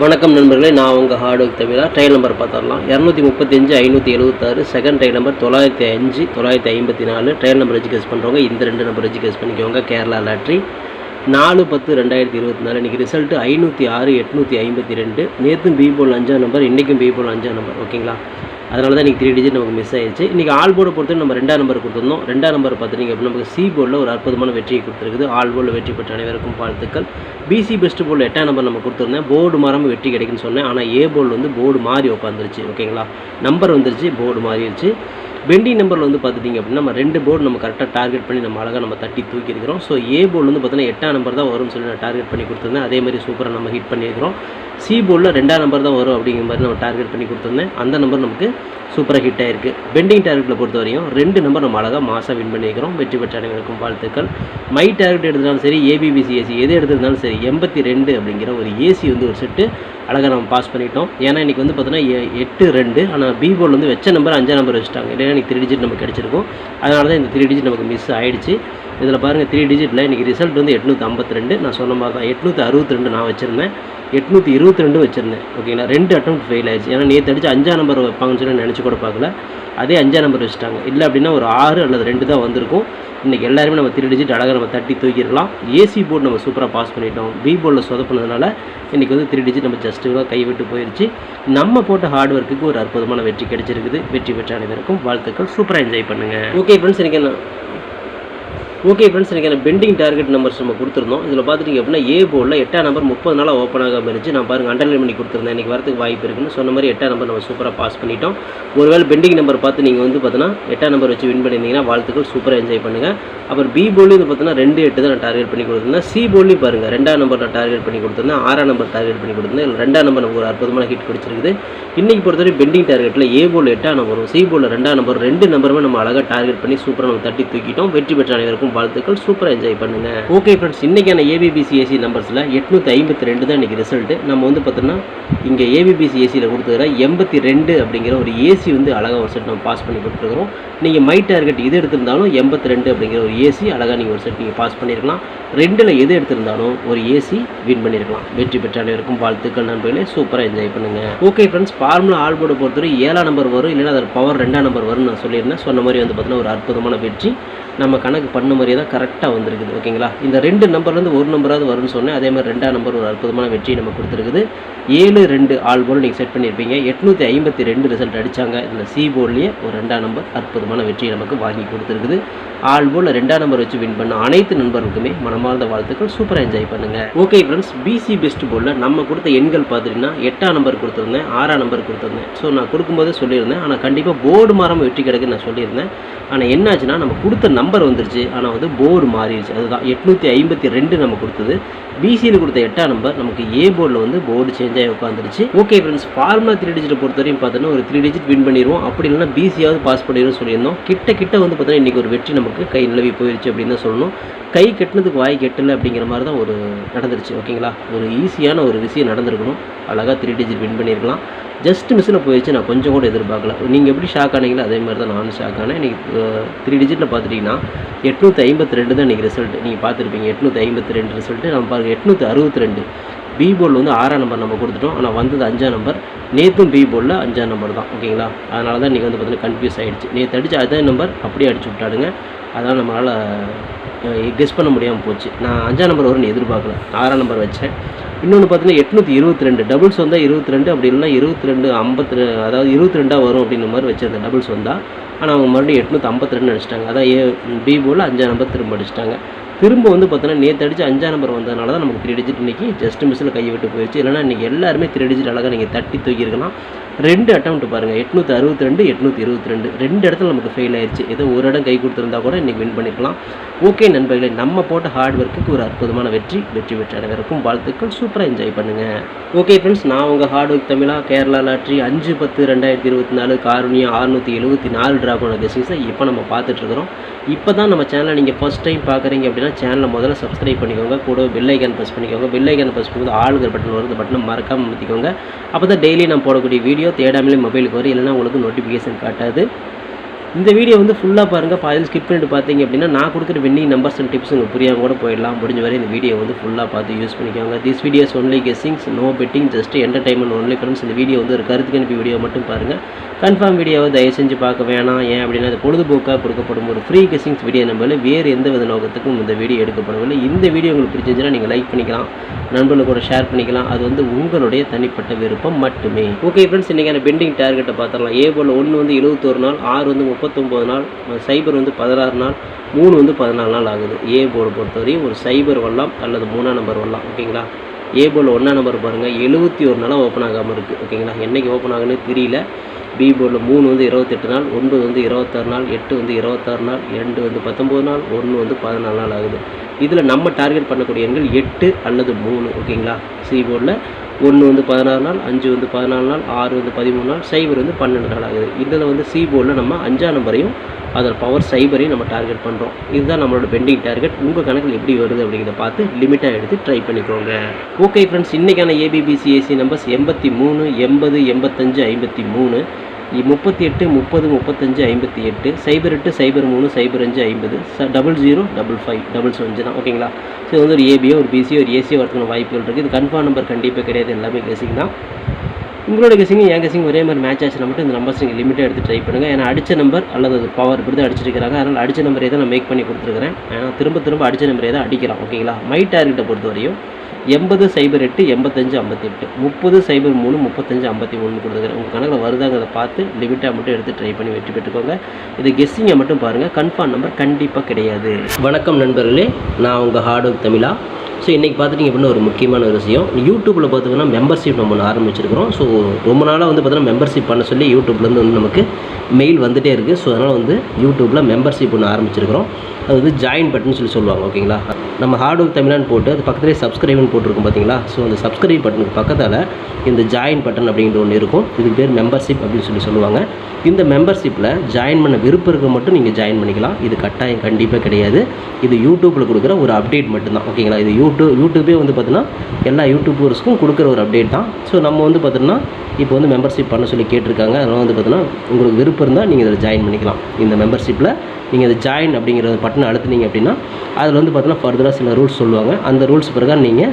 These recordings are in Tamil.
வணக்கம் நண்பர்களே நான் உங்கள் ஹார்டுவர்க் தமிழா. ட்ரையல் நம்பர் பார்த்துடலாம். இரநூத்தி முப்பத்தஞ்சு ஐநூற்றி எழுபத்தாறு செகண்ட் ட்ரையல் நம்பர் தொள்ளாயிரத்தி அஞ்சு தொள்ளாயிரத்தி ஐம்பத்தி நாலு. ட்ரையல் நம்பர் வச்சு கெஸ் பண்ணுறவங்க இந்த ரெண்டு நம்பர் வச்சு பண்ணிக்கோங்க. கேரளா லாட்ரி. நாலு பத்து ரெண்டாயிரத்தி இருபத்தி நாலு. இன்றைக்கி ரிசல்ட்டு ஐநூற்றி ஆறு எட்நூற்றி ஐம்பத்தி ரெண்டு. நேற்றும் பி போல் அஞ்சாம் நம்பர் இன்றைக்கும் பி போல் அஞ்சாம் நம்பர் ஓகேங்களா அதனால தான் இன்றைக்கி த்ரீ டிஜிட் நமக்கு மிஸ் ஆயிடுச்சு இன்றைக்கி ஆல் போர்டை பொறுத்து நம்ம ரெண்டாம் நம்பர் கொடுத்துருந்தோம். ரெண்டாம் நம்பர் பார்த்துட்டீங்க அப்படின்னா நமக்கு சி போர்டில் ஒரு அற்புதமான வெற்றியை கொடுத்துருக்குது. ஆல் போர்டில் வெற்றி பெற்ற அனைவருக்கும் வாழ்த்துக்கள். பிசி பெஸ்ட் போர்டில் எட்டாம் நம்பர் நம்ம கொடுத்துருந்தேன். போர்டு மாறாமல் வெற்றி கிடைக்குன்னு சொன்னேன். ஆனால் ஏ போர்டில் வந்து போர்டு மாறி உட்காந்துருச்சு ஓகேங்களா நம்பர் வந்துருச்சு போர்டு மாறிடுச்சு. பெண்டிங் நம்பரில் வந்து பார்த்துட்டிங்க அப்படின்னா நம்ம ரெண்டு போர்டு நம்ம கரெக்டாக டார்கெட் பண்ணி நம்ம அழகாக நம்ம தட்டி தூக்கியிருக்கிறோம் ஸோ ஏ போர்டு வந்து பார்த்தீங்கன்னா எட்டாம் நம்பர் தான் வரும்னு சொல்லி நான் டார்கெட் பண்ணி கொடுத்துருந்தேன். அதே மாதிரி சூப்பராக நம்ம ஹிட் பண்ணியிருக்கிறோம். சி போர்டில் ரெண்டாம் நம்பர் தான் வரும் அப்படிங்கிற மாதிரி நம்ம டார்கெட் பண்ணி கொடுத்துருந்தேன். அந்த நம்பர் நமக்கு சூப்பராக ஹிட் ஆயிருக்கு. பெண்டிங் டார்கெட்டில் பொறுத்த வரையும் ரெண்டு நம்பர் நம்ம அழகாக மாசாக வின் பண்ணியிருக்கிறோம். வெற்றி பெற்ற அனைவருக்கும் வாழ்த்துக்கள். மை டார்கெட் எடுத்தாலும் சரி ஏபிபிசி ஏசி எது எடுத்திருந்தாலும் சரி எண்பத்தி ரெண்டு அப்படிங்கிற ஒரு ஏசி வந்து ஒரு செட்டு அழகாக நம்ம பாஸ் பண்ணிட்டோம். ஏன்னா இன்றைக்கி வந்து பார்த்தோன்னா எ- எட்டு ரெண்டு ஆனால் பி போர்டில் வந்து வச்ச நம்பர் அஞ்சாம் நம்பர் வச்சுட்டாங்க. இல்லைன்னா இன்றைக்கி த்ரீ டிஜிட் நமக்கு கிடச்சிருக்கும். அதனால தான் இந்த த்ரீ டிஜிட் நமக்கு மிஸ் ஆகிடுச்சு இதில் பாருங்கள் த்ரீ டிஜிட்டில் இன்றைக்கி ரிசல்ட் வந்து எட்நூற்றி ஐம்பத்தி ரெண்டு. நான் சொன்ன மாதிரி தான் எட்நூற்றி அறுபத்தி ரெண்டு நான் வச்சுருந்தேன். எட்நூற்றி இருபத்தி ரெண்டு வச்சுருந்தேன். ஓகேங்களா ரெண்டு அட்டம் ஃபெயில் ஆயிடுச்சு. ஏன்னா நேற்று அடிச்சு அஞ்சாம் நம்பர் வைப்பாங்கன்னு சொல்லி நினச்சி கூட பார்க்கல. அதே அஞ்சாம் நம்பர் வச்சுட்டாங்க. இல்லை அப்படின்னா ஒரு ஆறு அல்லது ரெண்டு தான் வந்திருக்கும். இன்றைக்கி எல்லாருமே நம்ம த்ரீ டிஜிட் அழகாக நம்ம தட்டி தூக்கிடலாம். ஏசி போர்டு நம்ம சூப்பராக பாஸ் பண்ணிட்டோம். பி போர்டில் சொதப்பினதுனால இன்றைக்கி வந்து த்ரீ டிஜிட் நம்ம ஜஸ்ட்டு கை விட்டு போயிடுச்சு நம்ம போட்ட ஹார்ட் ஒர்க்குக்கு ஒரு அற்புதமான வெற்றி கிடைச்சிருக்குது. வெற்றி பெற்ற அனைவருக்கும் வாழ்த்துக்கள். சூப்பராக என்ஜாய் பண்ணுங்கள் ஓகே ஃப்ரெண்ட்ஸ் இன்றைக்கி ஓகே ஃப்ரெண்ட்ஸ் எனக்கு பெண்டிங் டார்கெட் நம்பர்ஸ் நம்ம கொடுத்துருந்தோம். இதில் பார்த்துட்டிங்க அப்படின்னா ஏ போர்டில் எட்டாம் நம்பர் முப்பது நாளாக ஓப்பன் ஆகாமல் இருந்துச்சு. நான் பாருங்கள் அண்டர்லைன் பண்ணி கொடுத்துருந்தேன். இன்றைக்கி வரதுக்கு வாய்ப்பு இருக்குன்னு சொன்ன மாதிரி எட்டாம் நம்பர் நம்ம சூப்பராக பாஸ் பண்ணிட்டோம். ஒருவேளை பெண்டிங் நம்பர் பார்த்து நீங்கள் வந்து பார்த்தீங்கன்னா எட்டாம் நம்பர் வச்சு வின் பண்ணியிருந்தீங்கன்னா வாழ்த்துக்கள் சூப்பராக என்ஜாய் பண்ணுங்கள் அப்புறம் பி போலையும் பார்த்தீங்கன்னா ரெண்டு எட்டு தான் நான் டார்கெட் பண்ணி கொடுத்துருந்தேன். சி போர்ட்லேயும் பாருங்கள் ரெண்டாம் நம்பர் நான் டார்கெட் பண்ணி கொடுத்துருந்தேன். ஆறாம் நம்பர் டார்கெட் பண்ணி கொடுத்துருந்தேன். ரெண்டாம் நம்பர் நமக்கு ஒரு அற்புதமான ஹிட் பிடிச்சிருக்குது இன்றைக்கி பொறுத்தவரை பெண்டிங் டார்கெட்டில் ஏ போல் எட்டாம் நம்பரும் சி போல் ரெண்டாம் நம்பர் ரெண்டு நம்பருமே நம்ம அழகாக டார்கெட் பண்ணி சூப்பராக நம்ம தட்டி தூக்கிட்டோம். வெற்றி பெற்ற அனைவருக்கும் வாழ்த்துக்கள். சூப்பராக என்ஜாய் பண்ணுங்க. ஓகே ஃப்ரெண்ட்ஸ் இன்றைக்கான ஏபிபிசிஎஸ்சி நம்பர்ஸில் எட்நூற்றி ஐம்பத்தி ரெண்டு தான் இன்றைக்கி ரிசல்ட்டு நம்ம வந்து பார்த்தோன்னா இங்கே ஏபிபிசி ஏசியில் கொடுத்துக்கிற எண்பத்தி ரெண்டு அப்படிங்கிற ஒரு ஏசி வந்து அழகாக ஒரு செட் நம்ம பாஸ் பண்ணி கொடுத்துருக்குறோம். நீங்கள் மை டார்கெட் இது எடுத்திருந்தாலும் எண்பத்தி ரெண்டு அப்படிங்கிற ஒரு ஏசி அழகாக நீங்கள் ஒரு செட் நீங்கள் பாஸ் பண்ணியிருக்கலாம் ரெண்டில் எது எடுத்திருந்தாலும் ஒரு ஏசி வின் பண்ணியிருக்கலாம் வெற்றி பெற்ற அனைவருக்கும் வாழ்த்துக்கள் நண்பர்களே. சூப்பராக என்ஜாய் பண்ணுங்கள் okay friends formula all board பொறுத்தவரை ஏழாம் நம்பர் வரும் இல்லைன்னா அதில் பவர் ரெண்டாம் நம்பர் வரும்னு நான் சொல்லியிருந்தேன். சொன்ன மாதிரி வந்து பார்த்தீங்கன்னா ஒரு அற்புதமான வெற்றி. நம்ம கணக்கு மாதிரியே தான் கரெக்டாக வந்திருக்குது ஓகேங்களா? இந்த ரெண்டு நம்பர்லேருந்து ஒரு நம்பராவது வரும்னு சொன்னேன் அதே மாதிரி ரெண்டாம் நம்பர் ஒரு அற்புதமான வெற்றி நம்ம கொடுத்துருக்குது. ஏழு ரெண்டு ஆள் போல் நீங்கள் செட் பண்ணியிருப்பீங்க. எட்நூற்றி ஐம்பத்தி ரெண்டு ரிசல்ட் அடித்தாங்க இதில் சி போர்ட்லேயே ஒரு ரெண்டாம் நம்பர் அற்புதமான வெற்றியை நமக்கு வாங்கி கொடுத்துருக்குது. ஆள் போல் ரெண்டாம் நம்பர் வச்சு வின் பண்ண அனைத்து நண்பர்களுக்குமே மனமார்ந்த வாழ்த்துக்கள். சூப்பராக என்ஜாய் பண்ணுங்கள் ஓகே ஃப்ரெண்ட்ஸ் பிசி பெஸ்ட் போலில் நம்ம கொடுத்த எண்கள் பார்த்துட்டிங்கன்னா எட்டாம் நம்பர் கொடுத்துருந்தேன் ஆறாம் நம்பர் கொடுத்துருந்தேன். ஸோ நான் கொடுக்கும்போது சொல்லியிருந்தேன். ஆனால் கண்டிப்பாக போர்டு மாறாமல் வெற்றி கிடைக்குன்னு நான் சொல்லியிருந்தேன். ஆனால் என்னாச்சுன்னா நம்ம கொடுத்த நம்பர் வந்துருச்சு. ஆனால் வந்து போர்டு மாறிடுச்சு. அதுதான். எட்நூற்றி ஐம்பத்தி ரெண்டு நம்ம கொடுத்தது. பிசியில் கொடுத்த எட்டாம் நம்பர் நமக்கு ஏ போர்டில் வந்து போர்டு சேஞ்ச் ஆகி உட்காந்துருச்சு ஓகே ஃப்ரெண்ட்ஸ் ஃபார்முலா த்ரீ டிஜிட்டை பொறுத்தவரையும் பார்த்தோன்னா ஒரு த்ரீ டிஜிட் வின் பண்ணிடுவோம் அப்படி இல்லைன்னா பிசியாவது பாஸ் பண்ணிடுவோம் சொல்லியிருந்தோம். கிட்ட கிட்ட வந்து பார்த்தோன்னா இன்றைக்கி ஒரு வெற்றி நமக்கு கை நிலவி போயிடுச்சு அப்படின்னு தான் சொல்லணும். கை கெட்டினதுக்கு வாய் கெட்டல அப்படிங்கிற மாதிரி தான் ஒரு நடந்துருச்சு. ஓகேங்களா ஒரு ஈஸியான ஒரு விஷயம் நடந்திருக்கணும். அழகாக த்ரீ டிஜிட் வின் பண்ணியிருக்கலாம். ஜஸ்ட் மிஸ்ஸில் போயிடுச்சு நான் கொஞ்சம் கூட எதிர்பார்க்கல. நீங்கள் எப்படி ஷாக் ஆனீங்களோ அதே மாதிரி தான் நானும் ஷாக் ஆனேன். இன்றைக்கி த்ரீ டிஜிட்டில் பார்த்துட்டிங்கன்னா எட்நூற்றி ஐம்பத்தி ரெண்டு தான் இன்றைக்கி ரிசல்ட் நீங்கள் பார்த்துருப்பீங்க எட்நூற்றி ஐம்பத்தி ரெண்டு ரிசல்ட்டு நம்ம பாருங்கள் எட்நூற்றி அறுபத்தி ரெண்டு. பி போர்டில் வந்து ஆறாம் நம்பர் நம்ம கொடுத்துட்டோம். ஆனால் வந்தது அஞ்சாம் நம்பர் நேற்றும் பி போர்டில் அஞ்சாம் நம்பர் தான். ஓகேங்களா? அதனால தான் இன்றைக்கி வந்து பார்த்தீங்கன்னா கன்ஃபியூஸ் ஆகிடுச்சு நேற்று அடித்து அதே நம்பர் அப்படியே அடிச்சு விட்டாடுங்க அதனால் நம்மளால் கெஸ் பண்ண முடியாமல் போச்சு. நான் அஞ்சாம் நம்பர் வரும்னு எதிர்பார்க்கல. ஆறாம் நம்பர் வச்சேன். இன்னொன்று பார்த்தீங்கன்னா எட்நூற்றி இருபத்தி ரெண்டு டபுள்ஸ் வந்தால் இருபத்தி ரெண்டு அப்படி இல்லைன்னா இருபத்தி ரெண்டு ஐம்பத்தி அதாவது இருபத்தி ரெண்டாக வரும் அப்படின்ற மாதிரி வச்சுருந்தேன் டபுள்ஸ் வந்தால் ஆனால் அவங்க மறுபடியும் எட்நூற்றி ஐம்பத்தி ரெண்டு அடிச்சிட்டாங்க. அதான் ஏ பி போல் அஞ்சாம் நம்பர் திரும்ப அடிச்சிட்டாங்க. திரும்ப வந்து பார்த்தோன்னா நேற்று அடிச்சு அஞ்சாம் நம்பர் வந்ததுனால தான் நமக்கு த்ரீ டிஜிட் இன்றைக்கி ஜஸ்ட் மிஸ்ஸில் கையை விட்டு போயிடுச்சு இல்லைனா இன்றைக்கி எல்லாருமே த்ரீ டிஜிட் அழகாக நீங்கள் தட்டி தூக்கியிருக்கலாம். ரெண்டு அட்டம் பாருங்கள் எட்நூற்றி அறுபத்தி ரெண்டு எட்நூற்றி இருபத்தி ரெண்டு. ரெண்டு இடத்துல நமக்கு ஃபெயில் ஆயிடுச்சு ஏதோ ஒரு இடம் கை கொடுத்துருந்தா கூட இன்றைக்கி வின் பண்ணிக்கலாம். ஓகே நண்பர்களே நம்ம போட்ட ஹார்ட் ஒர்க்குக்கு ஒரு அற்புதமான வெற்றி வெற்றி பெற்ற அனைவருக்கும் வாழ்த்துக்கள். சூப்பராக என்ஜாய் பண்ணுங்கள் ஓகே ஃப்ரெண்ட்ஸ் நான் உங்கள் ஹார்ட் ஒர்க் தமிழா கேரளா லாட்ரி அஞ்சு பத்து ரெண்டாயிரத்தி இருபத்தி நாலு காரணியா அறுநூற்றி எழுபத்தி நாலு ட்ராகோட கெஸிங்ஸை இப்போ நம்ம பார்த்துட்ருக்குறோம் இப்போ தான் நம்ம சேனலை நீங்கள் ஃபஸ்ட் டைம் பார்க்குறீங்க அப்படின்னா சேனலை முதல்ல சப்ஸ்கிரைப் பண்ணிக்கோங்க. கூட பெல்லைக்கான் ப்ரெஸ் பண்ணிக்கோங்க. பெல்லைக்கான் ப்ரெஸ் பண்ணும்போது ஆளுகிற பட்டன் வருது. பட்டனை மறக்காமல் மாற்றிக்கோங்க அப்போ தான் டெய்லி நான் போடக்கூடிய வீடியோ தேடாமலே மொபைலுக்கு வரும். இல்லைனா உங்களுக்கு நோட்டிஃபிகேஷன் காட்டாது. இந்த வீடியோ வந்து ஃபுல்லாக பாருங்கள் பாதியில் ஸ்கிப் பண்ணிட்டு பார்த்தீங்க அப்படின்னா நான் கொடுக்குற வின்னிங் நம்பர்ஸ் அண்ட் டிப்ஸ் உங்களுக்கு புரியாமல் கூட போயிடலாம். முடிஞ்ச வரை இந்த வீடியோ வந்து ஃபுல்லாக பார்த்து யூஸ் பண்ணிக்கோங்க. This videos only guessings no betting just entertainment only friends இந்த வீடியோ வந்து ஒரு கருத்து கணிப்பு வீடியோ மட்டும் பாருங்கள் கன்ஃபார்ம் வீடியோவை தயவு செஞ்சு பார்க்க வேணாம். ஏன் அப்படின்னா அது பொழுதுபோக்காக கொடுக்கப்படும் ஒரு ஃப்ரீ கெஸ்ஸிங்ஸ் வீடியோ நம்பரில் வேறு எந்த வித நோக்கத்துக்கும் இந்த வீடியோ எடுக்கப்படவில்லை. இந்த வீடியோ உங்களுக்கு பிடிச்சிருந்துச்சுன்னா நீங்கள் லைக் பண்ணிக்கலாம். நண்பர்களுக்கு கூட ஷேர் பண்ணிக்கலாம். அது வந்து உங்களுடைய தனிப்பட்ட விருப்பம் மட்டுமே. ஓகே ஃப்ரெண்ட்ஸ் இன்றைக்கான பெண்டிங் டார்கெட்டை பார்த்துடலாம். ஏ போல் ஒன்று வந்து எழுபத்தோரு நாள் ஆறு வந்து முப்பத்தொம்போது நாள் சைபர் வந்து பதினாறு நாள் மூணு வந்து பதினாலு நாள் ஆகுது. ஏ போர்டு பொறுத்தவரையும் ஒரு சைபர் வரலாம் அல்லது மூணாம் நம்பர் வரலாம் ஓகேங்களா? ஏ போர்டில் ஒன்றாம் நம்பர் பாருங்கள் எழுபத்தி ஒரு நாளாக ஓப்பன் ஆகாமல் இருக்குது ஓகேங்களா? என்றைக்கு ஓப்பன் ஆகுன்னு தெரியல. பி போர்டில் மூணு வந்து இருபத்தெட்டு நாள் ஒன்பது வந்து இருபத்தாறு நாள் எட்டு வந்து இருபத்தாறு நாள் ரெண்டு வந்து பத்தொம்போது நாள் ஒன்று வந்து பதினாலு நாள் ஆகுது. இதில் நம்ம டார்கெட் பண்ணக்கூடிய எண்கள் எட்டு அல்லது மூணு ஓகேங்களா? சி போர்டில் ஒன்று வந்து பதினாறு நாள் அஞ்சு வந்து பதினாலு நாள் ஆறு வந்து பதிமூணு நாள் சைபர் வந்து பன்னெண்டு நாள் ஆகுது. இதில் வந்து சி போர்டில் நம்ம அஞ்சாம் நம்பரையும் அதில் பவர் சைபரையும் நம்ம டார்கெட் பண்ணுறோம் இதுதான் நம்மளோட பெண்டிங் டார்கெட் உங்கள் கணக்கில் எப்படி வருது அப்படிங்கிறத பார்த்து லிமிட்டாக எடுத்து ட்ரை பண்ணிக்கோங்க. ஓகே ஃப்ரெண்ட்ஸ் இன்றைக்கான ஏபிபிசிஏசி நம்பர்ஸ் எண்பத்தி மூணு எண்பது எண்பத்தஞ்சு ஐம்பத்தி மூணு. முப்பத்தி எட்டு முப்பது முப்பத்தஞ்சு ஐம்பத்தி எட்டு சைபர் எட்டு சைபர் மூணு சைபர் அஞ்சு ஐம்பது ச double zero double five double seven தான். ஓகேங்களா? ஸோ இது வந்து ஒரு ஏபியோ ஒரு பிசியோ ஒரு ஏசியோ வரதுக்கான வாய்ப்புகள் இருக்குது இது கன்ஃபார்ம் நம்பர் கண்டிப்பாக கிடையாது. எல்லாமே கெசிங் தான். உங்களோட கெஸிங் என் கெசிங் ஒரே மாதிரி மேட்ச் ஆச்சுன்னா மட்டும் இந்த நம்பர்ஸ் நீங்கள் லிமிட்டாக எடுத்து ட்ரை பண்ணுங்கள் ஏன்னா அடித்த நம்பர் அல்லது அது பவர் இப்படி தான் அடிச்சிருக்கிறாங்க. அதனால் அடித்த நம்பரே தான் நான் மேக் பண்ணி கொடுத்துருக்கிறேன். ஏன்னா திரும்ப திரும்ப அடிச்ச நம்பரே தான் அடிக்கலாம். ஓகேங்களா? மை டார்கெட்டை பொறுத்த வரையும் எண்பது சைபர் எட்டு எண்பத்தஞ்சு ஐம்பத்தி எட்டு முப்பது சைபர் மூணு முப்பத்தஞ்சு ஐம்பத்தி மூணு கொடுத்துருக்கேன். உங்கள் கணக்கில் வருதாங்கிறத பார்த்து லிமிட்டாக மட்டும் எடுத்து ட்ரை பண்ணி வெற்றி பெற்றுக்கோங்க. இது கெஸ்ஸிங்கை மட்டும் பாருங்கள் கன்ஃபார்ம் நம்பர் கண்டிப்பாக கிடையாது. வணக்கம் நண்பர்களே. நான் உங்கள் ஹார்ட் ஒர்க் தமிழா. ஸோ இன்றைக்கி பார்த்துட்டிங்க அப்படின்னா ஒரு முக்கியமான ஒரு விஷயம். யூடியூப்பில் பார்த்திங்கன்னா மெம்பர்ஷிப் நம்ம ஒன்று ஆரம்பிச்சிருக்கிறோம். ஸோ ரொம்ப நாளாக வந்து பார்த்தீங்கன்னா மெம்பர்ஷிப் பண்ண சொல்லி யூடியூப்லேருந்து வந்து நமக்கு மெயில் வந்துகிட்டே இருக்குது ஸோ அதனால் வந்து யூடியூப்பில் மெம்பர்ஷிப் ஒன்று ஆரம்பிச்சிருக்கிறோம். அது வந்து ஜாயின் பட்டன் சொல்லி சொல்லுவாங்க ஓகேங்களா நம்ம ஹார்ட் ஒர்க் தமிழான்னு போட்டு அது பக்கத்துலேயே சப்ஸ்கிரைப்னு போட்டிருக்கும் பார்த்தீங்களா? ஸோ அந்த சப்ஸ்கிரைப் பட்டனுக்கு பக்கத்தில் இந்த ஜாயின் பட்டன் அப்படிங்கிற ஒன்று இருக்கும். இதுக்கு பேர் மெம்பர்ஷிப் அப்படின்னு சொல்லி சொல்லுவாங்க. இந்த மெம்பர்ஷிப்பில் ஜாயின் பண்ண விருப்பம் இருக்க மட்டும் நீங்கள் ஜாயின் பண்ணிக்கலாம். இது கட்டாயம் கண்டிப்பாக கிடையாது. இது யூடியூப்பில் கொடுக்குற ஒரு அப்டேட் மட்டும்தான். ஓகேங்களா இது யூடியூப் யூடியூபே வந்து பார்த்தீங்கன்னா எல்லா யூடியூபர்ஸ்க்கும் கொடுக்குற ஒரு அப்டேட் தான். ஸோ நம்ம வந்து பார்த்தீங்கன்னா இப்போ வந்து மெம்பர்ஷிப் பண்ண சொல்லி கேட்டிருக்காங்க. அதனால் வந்து பார்த்தீங்கன்னா உங்களுக்கு விருப்பம் இருந்தால் நீங்கள் இதில் ஜாயின் பண்ணிக்கலாம். இந்த மெம்பர்ஷிப்பில் நீங்கள் அதை ஜாயின் அப்படிங்கிற பட்டனை அழுத்துனீங்க அப்படின்னா அதில் வந்து பார்த்தீங்கன்னா ஃபர்தராக சில ரூல்ஸ் சொல்லுவாங்க. அந்த ரூல்ஸ் பிறகு நீங்கள்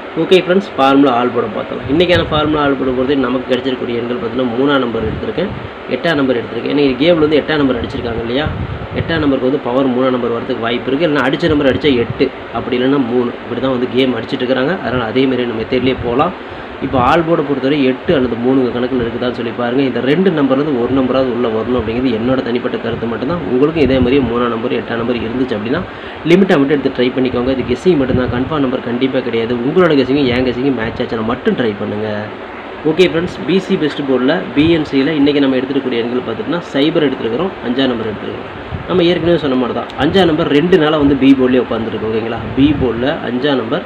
ஓகே ஃப்ரெண்ட்ஸ் ஃபார்முலா ஆல் போட பார்த்தலாம் இன்றைக்கான ஃபார்முலா ஆல் போட போகிறது நமக்கு கிடைச்சிருக்கக்கூடிய எண்கள் பார்த்தீங்கன்னா மூணாம் நம்பர் எடுத்திருக்கேன் எட்டாம் நம்பர் எடுத்திருக்கேன். ஏன்னா கேமில் வந்து எட்டாம் நம்பர் அடிச்சிருக்காங்க இல்லையா? எட்டாம் நம்பருக்கு வந்து பவர் மூணாம் நம்பர் வரதுக்கு வாய்ப்பு இருக்குது இல்லைனா அடித்த நம்பர் அடித்தா எட்டு. அப்படி இல்லைன்னா மூணு. இப்படி தான் வந்து கேம் அடிச்சிட்டு இருக்கிறாங்க. அதனால் அதேமாரி நம்ம தெரியல போகலாம். இப்போ ஆல் போர்டை பொறுத்தவரை எட்டு அல்லது மூணு கணக்கில் இருக்குதான்னு சொல்லி பாருங்கள் இந்த ரெண்டு நம்பர்லேருந்து ஒரு நம்பராவது உள்ளே வரணும் அப்படிங்கிறது என்னோட தனிப்பட்ட கருத்து மட்டும்தான். உங்களுக்கும் இதே மாதிரியே மூணாம் நம்பர் எட்டாம் நம்பர் இருந்துச்சு அப்படின்னா லிமிட்டை மட்டும் எடுத்து ட்ரை பண்ணிக்கோங்க. இது கெஸிங் மட்டும்தான். கன்ஃபார்ம் நம்பர் கண்டிப்பாக கிடையாது. உங்களோட கெஸிங்கும் என் கெஸிங்கும் மேட்ச் ஆச்சுன்னா மட்டும் ட்ரை பண்ணுங்கள் ஓகே ஃப்ரெண்ட்ஸ் பிசி பெஸ்ட் போர்டில் பிஎன்சியில் இன்றைக்கி நம்ம எடுத்துக்கூடிய எண்கள் பார்த்துட்டுனா சைபர் எடுத்துருக்கிறோம். அஞ்சாம் நம்பர் எடுத்துருக்கிறோம். நம்ம ஏற்கனவே சொன்ன மாதிரி தான். அஞ்சாம் நம்பர் ரெண்டு நாளாக வந்து பி போர்ட்லேயே உட்காந்துருக்கு ஓகேங்களா பி போர்டில் அஞ்சாம் நம்பர்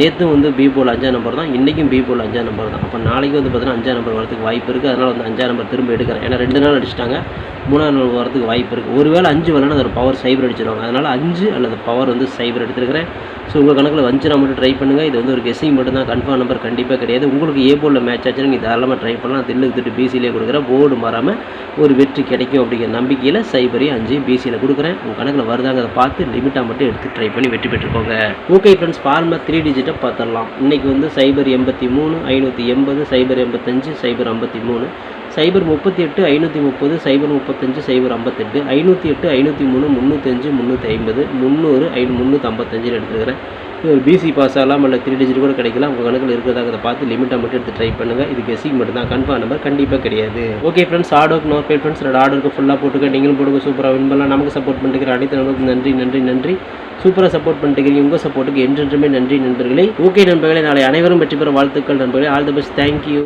நேற்றும் வந்து பி போல் அஞ்சாம் நம்பர் தான் இன்றைக்கும் பி போல் அஞ்சாம் நம்பர் தான். அப்போ நாளைக்கு வந்து பார்த்தீங்கன்னா அஞ்சாம் நம்பர் வரதுக்கு வாய்ப்பு இருக்குது அதனால் வந்து அஞ்சாம் நம்பர் திரும்ப எடுக்கிறேன். ஏன்னா ரெண்டு நாள் அடிச்சிட்டாங்க மூணாம் நாள் வரதுக்கு வாய்ப்பு இருக்குது ஒருவேளை அஞ்சு வரலன்னா அதோட பவர் சைபர் அடிச்சிருவாங்க. அதனால் அஞ்சு அல்லது பவர் வந்து சைபர் எடுத்துருக்கிறேன். ஸோ உங்கள் கணக்கில் வந்துச்சுனா மட்டும் ட்ரை பண்ணுங்கள் இது வந்து ஒரு கெஸ்ஸிங் மட்டும் தான் கன்ஃபார்ம் நம்பர் கண்டிப்பாக கிடையாது. உங்களுக்கு ஏ போல மேட்ச் ஆச்சுன்னா நீங்கள் தாராளமாக ட்ரை பண்ணலாம். தில்லுக்கு திட்டு பிசியிலே கொடுக்குறேன் போர்டு மாறாமல் ஒரு வெற்றி கிடைக்கும் அப்படிங்கிற நம்பிக்கையில் சைபரையும் அஞ்சு பிசியில் கொடுக்குறேன். உங்கள் கணக்கில் வருதாங்கிறத பார்த்து லிமிட்டாக மட்டும் எடுத்து ட்ரை பண்ணி வெற்றி பெற்றுக்கோங்க. ஓகே ஃப்ரெண்ட்ஸ் ஃபார்மா த்ரீ டிஜிட்டை பார்த்துடலாம். இன்றைக்கி வந்து சைபர் எண்பத்தி மூணு ஐநூற்றி எண்பது சைபர் எண்பத்தஞ்சு சைபர் ஐம்பத்தி மூணு. சைபர் முப்பத்தி எட்டு ஐநூற்றி முப்பது சைபர் முப்பத்தஞ்சு சைபர் ஐம்பத்தெட்டு ஐநூற்றி எட்டு ஐநூற்றி மூணு முந்நூற்றஞ்சு முந்நூற்றி ஐம்பது முந்நூறு ஐ முந்நூற்றி ஐம்பத்தஞ்சில் எடுத்துக்கிறேன் இது ஒரு பிசி பாஸ் ஆகலாம் இல்லை த்ரீ டிஜிட் கூட கிடைக்கலாம். உங்கள் கணக்கில் இருக்கிறதாங்கிறத பார்த்து லிமிட்டாக மட்டும் எடுத்து ட்ரை பண்ணுங்கள் இது கெஸிங் மட்டும் தான் கன்ஃபார்ம் நம்பர் கண்டிப்பாக கிடையாது ஓகே ஃப்ரெண்ட்ஸ் ஆர்டருக்கு நோ பே ஃப்ரெண்ட்ஸ் ரெண்டு ஆர்டருக்கு ஃபுல்லாக போட்டுக்க. நீங்களும் போடுங்க. சூப்பராக வின் பண்ணலாம். நமக்கு சப்போர்ட் பண்ணிக்கிற அனைத்து நம்பருக்கு நன்றி நன்றி நன்றி. சூப்பராக சப்போர்ட் பண்ணிட்டு உங்கள் சப்போர்ட்டுக்கு என்றென்றுமே நன்றி நண்பர்களே. ஓகே நண்பர்களே. நாளை அனைவரும் வெற்றி பெற வாழ்த்துக்கள் நண்பர்களே. All the best thank you